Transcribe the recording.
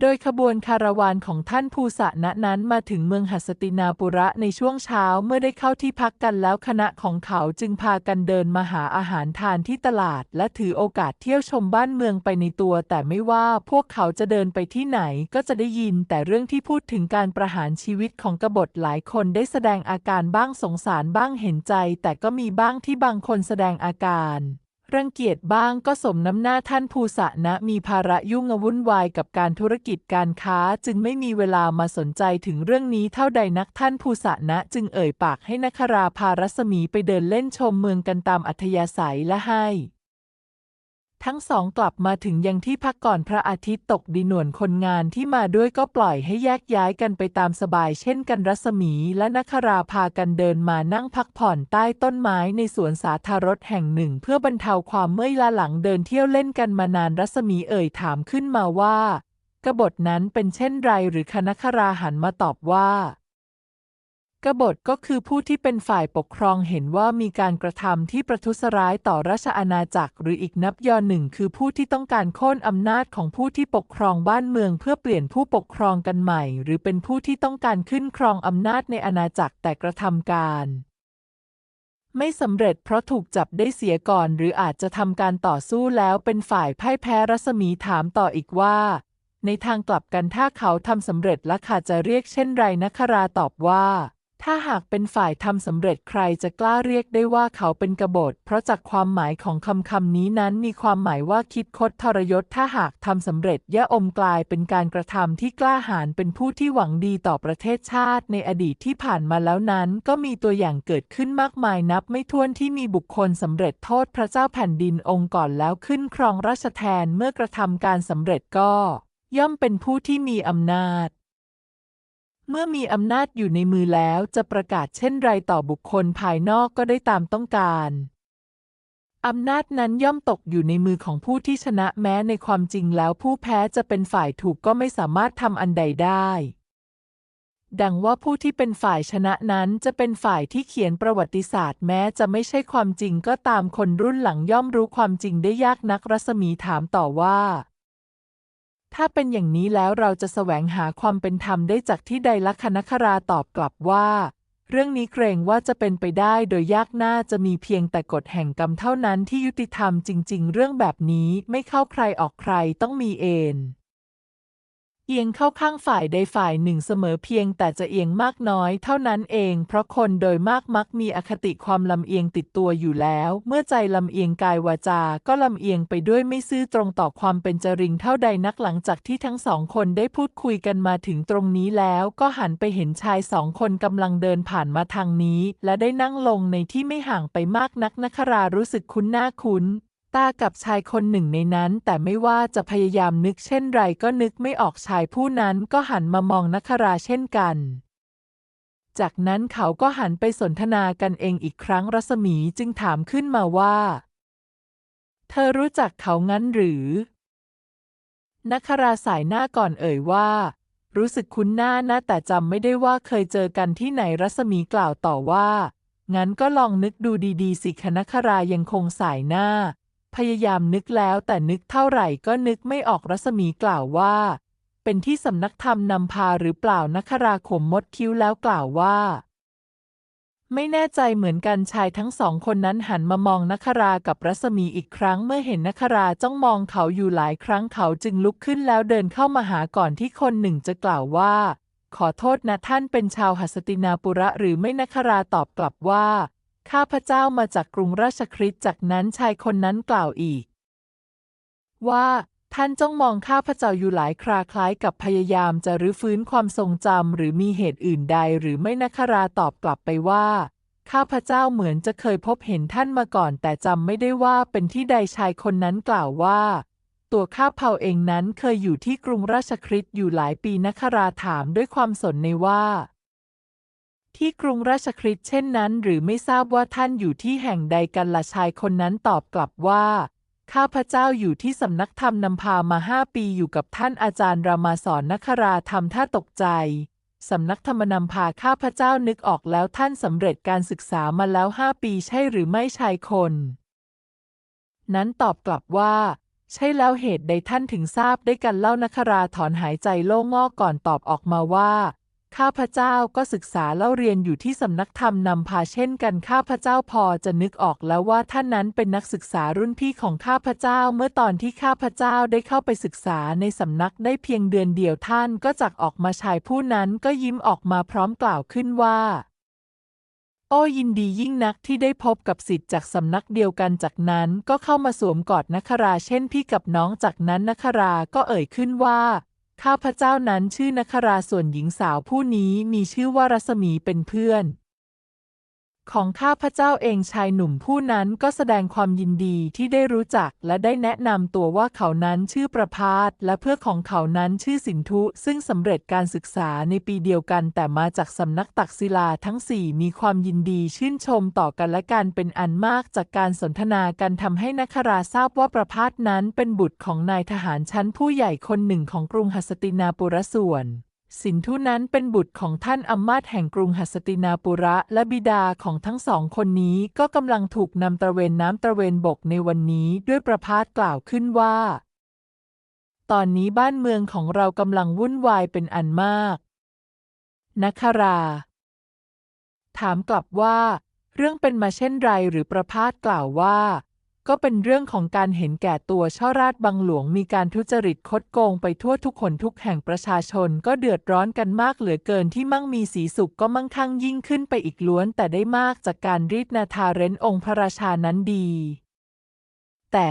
โดยขบวนคาราวานของท่านภูสะณนั้นมาถึงเมืองหัสตินาปุระในช่วงเช้าเมื่อได้เข้าที่พักกันแล้วคณะของเขาจึงพากันเดินมาหาอาหารทานที่ตลาด และถือโอกาสเที่ยวชมบ้านเมืองไปในตัว แต่ไม่ว่าพวกเขาจะเดินไปที่ไหนก็จะได้ยินแต่เรื่องที่พูดถึงการประหารชีวิตของกบฏหลายคนได้แสดงอาการบ้างสงสารบ้างเห็นใจ แต่ก็มีบ้างที่บางคนแสดงอาการ รังเกียจบ้างก็สมน้ำหน้าท่านภูสะนะมีภาระยุ่งวุ่นวายกับการธุรกิจการค้าจึงไม่มีเวลามาสนใจถึงเรื่องนี้เท่าใดนักท่านภูสะนะจึงเอ่ยปากให้นคราพารัศมีไปเดินเล่นชมเมืองกันตามอัธยาศัยและให้ ทั้งสองกลับมาถึงยังที่พักก่อนพระอาทิตย์ตกดีหน่วนคนงานที่มาด้วยก็ปล่อยให้แยกย้ายกันไปตามสบายเช่นกันรัศมีและนคราพากันเดินมานั่งพักผ่อนใต้ต้นไม้ในสวนสาธารณแห่งหนึ่ง เพื่อบรรเทาความเมื่อยล้าหลังเดินเที่ยวเล่นกันมานานรัศมีเอ่ยถามขึ้นมาว่ากบฏนั้นเป็นเช่นไรหรือคณคราหันมาตอบว่า กบฏก็คือผู้ที่เป็นฝ่ายปกครองเห็นว่ามีการกระทำที่ประทุษร้ายต่อราชอาณาจักร หรืออีกนับยอหนึ่งคือผู้ที่ต้องการโค่นอำนาจของผู้ที่ปกครองบ้านเมือง เพื่อเปลี่ยนผู้ปกครองกันใหม่ หรือเป็นผู้ที่ต้องการขึ้นครองอำนาจในอาณาจักรแต่กระทำการ ไม่สำเร็จเพราะถูกจับได้เสียก่อน หรืออาจจะทำการต่อสู้แล้วเป็นฝ่ายพ่ายแพ้รัศมีถามต่ออีกว่า ในทางกลับกันถ้าเขาทำสำเร็จและขาจะเรียกเช่นไรนัคราตอบว่า ถ้าหากเป็นฝ่ายทำสำเร็จใครจะกล้าเรียกได้ว่าเขาเป็นกบฏ เพราะจากความหมายของคำคำนี้นั้นมีความหมายว่าคิดคดทรยศ ถ้าหากทำสำเร็จย่าอมกลายเป็นการกระทำที่กล้าหาญเป็นผู้ที่หวังดีต่อประเทศชาติ ในอดีตที่ผ่านมาแล้วนั้น ก็มีตัวอย่างเกิดขึ้นมากมายนับ ไม่ถ้วนที่มีบุคคลสำเร็จโทษพระเจ้าแผ่นดินองค์ก่อนแล้วขึ้นครองราชแทนเมื่อกระทำการสำเร็จก็ ย่อมเป็นผู้ที่มีอำนาจ เมื่อมีอำนาจอยู่ในมือแล้วจะประกาศเช่นไรต่อบุคคลภายนอกก็ได้ตามต้องการอำนาจนั้นย่อมตกอยู่ในมือของผู้ที่ชนะแม้ในความจริงแล้วผู้แพ้จะเป็นฝ่ายถูกก็ไม่สามารถทำอันใดได้ ดังว่าผู้ที่เป็นฝ่ายชนะนั้นจะเป็นฝ่ายที่เขียนประวัติศาสตร์แม้จะไม่ใช่ความจริงก็ตามคนรุ่นหลังย่อมรู้ความจริงได้ยากนักรัศมีถามต่อว่า ถ้าเป็นอย่างนี้แล้วเราจะแสวงหาความเป็นธรรมได้จากที่ใดลักคณคราตอบกลับว่า เรื่องนี้เกรงว่าจะเป็นไปได้โดยยากน่าจะมีเพียงแต่กฎแห่งกรรมเท่านั้นที่ยุติธรรมจริง ๆ เรื่องแบบนี้ไม่เข้าใครออกใครต้องมีเอน เอียงเข้าข้างฝ่ายใดฝ่ายหนึ่งเสมอเพียงแต่จะเอียงมากน้อยเท่านั้นเอง เพราะคนโดยมากมักมีอคติความลำเอียงติดตัวอยู่แล้ว เมื่อใจลำเอียงกายวาจา ก็ลำเอียงไปด้วยไม่ซื่อตรงต่อความเป็นจริงเท่าใดนักหลังจากที่ทั้งสองคนได้พูดคุยกันมาถึงตรงนี้แล้ว ก็หันไปเห็นชายสองคนกำลังเดินผ่านมาทางนี้ และได้นั่งลงในที่ไม่ห่างไปมากนักนัครารู้สึกคุ้นหน้าคุ้น ตากับชายคนหนึ่งในนั้น แต่ไม่ว่าจะพยายามนึกเช่นไรก็นึกไม่ออกชายผู้นั้นก็หันมามองนคราเช่นกัน จากนั้นเขาก็หันไปสนทนากันเองอีกครั้งรัศมีจึงถามขึ้นมาว่า เธอรู้จักเขางั้นหรือนคราสายหน้าก่อนเอ่ยว่า รู้สึกคุ้นหน้านะแต่จำไม่ได้ว่าเคยเจอกันที่ไหนรัศมีกล่าวต่อว่า งั้นก็ลองนึกดูดีๆ สิคณครายังคงสายหน้า พยายามนึกแล้วแต่นึกเท่าไหร่ก็นึกไม่ออกรัศมีกล่าวว่า เป็นที่สำนักธรรมนำพาหรือเปล่านัคราขมมดคิ้วแล้วกล่าวว่า ไม่แน่ใจเหมือนกันชายทั้งสองคนนั้นหันมามองนัครากับรัศมีอีกครั้งเมื่อเห็นนัคราจ้องมองเขาอยู่หลายครั้งเขาจึงลุกขึ้นแล้วเดินเข้ามาหาก่อนที่คนหนึ่งจะกล่าวว่า ขอโทษนะท่านเป็นชาวหัสตินาปุระหรือไม่นัคราตอบกลับว่า ข้าพเจ้ามาจากกรุงราชคฤห์จากนั้นชายคนนั้นกล่าวอีก ว่าท่านจ้องมองข้าพเจ้าอยู่หลายคราคล้ายกับพยายามจะรื้อฟื้นความทรงจำหรือมีเหตุอื่นใดหรือไม่นคราตอบกลับไปว่า ข้าพเจ้าเหมือนจะเคยพบเห็นท่านมาก่อน แต่จำไม่ได้ว่าเป็นที่ใดชายคนนั้นกล่าวว่า ตัวข้าเผาเองนั้นเคยอยู่ที่กรุงราชคฤห์อยู่หลายปีนคราถามด้วยความสนในว่า ที่กรุงราชคฤห์เช่นนั้น หรือไม่ทราบว่าท่านอยู่ที่แห่งใดกันละชายคนนั้นตอบกลับว่า ข้าพเจ้าอยู่ที่สำนักธรรมนำพามาห้าปีอยู่กับท่านอาจารย์รามาสอนนคราทำท่าตกใจสำนักธรรมนำพาข้าพเจ้านึกออกแล้วท่านสำเร็จการศึกษามาแล้วห้าปีใช่หรือไม่ชายคน นั้นตอบกลับว่า ใช่แล้วเหตุใดท่านถึงทราบได้กันเล่านคราถอนหายใจโล่งอกก่อนตอบออกมาว่า ข้าพเจ้าก็ศึกษาเล่าเรียนอยู่ที่สำนักธรรมนำพาเช่นกันข้าพเจ้าพอจะนึกออกแล้วว่าท่านนั้นเป็นนักศึกษารุ่นพี่ของข้าพเจ้าเมื่อตอนที่ข้าพเจ้าได้เข้าไปศึกษาในสำนักได้เพียงเดือนเดียวท่านก็จากออกมาชายผู้นั้นก็ยิ้มออกมาพร้อมกล่าวขึ้นว่า โอ้ยินดียิ่งนักที่ได้พบกับสิทธิ์จากสำนักเดียวกันจากนั้นก็เข้ามาสวมกอดนคราเช่นพี่กับน้องจากนั้นนคราก็เอ่ยขึ้นว่า ข้าพเจ้านั้นชื่อนคราส่วนหญิงสาวผู้นี้มีชื่อว่ารัศมีเป็นเพื่อน ของข้าพเจ้าเองชายหนุ่มผู้นั้นก็แสดงความยินดีที่ได้รู้จักและได้แนะนำตัวว่าเขานั้นชื่อประพาสและเพื่อนของเขานั้นชื่อสินทุซึ่งสำเร็จการศึกษาในปีเดียวกันแต่มาจากสำนักตักศิลาทั้งสี่มีความยินดีชื่นชมต่อกันและกันเป็นอันมากจากการสนทนากันทำให้นคราทราบว่าประพาสนั้นเป็นบุตรของนายทหารชั้นผู้ใหญ่คนหนึ่งของกรุงหัสตินาปุระส่วน สินธุนั้นเป็นบุตรของท่านอำมาตแห่งกรุงหัสตินาปุระและบิดาของทั้งสองคนนี้ก็กำลังถูกนำตระเวนน้ำตระเวนบกในวันนี้ด้วยประพาสกล่าวขึ้นว่า ตอนนี้บ้านเมืองของเรากำลังวุ่นวายเป็นอันมากนครา ถามกลับว่า เรื่องเป็นมาเช่นไรหรือประพาสกล่าวว่า ก็เป็นเรื่องของการเห็นแก่ตัวช่อราชบังหลวงมีการทุจริตคดโกงไปทั่วทุกคนทุกแห่งประชาชนก็เดือดร้อนกันมากเหลือเกินที่มั่งมีสีสุขก็มั่งคั่งยิ่งขึ้นไปอีกล้วน แต่ได้มากจากการรีดนาทาเร้นองค์พระราชานั้นดี แต่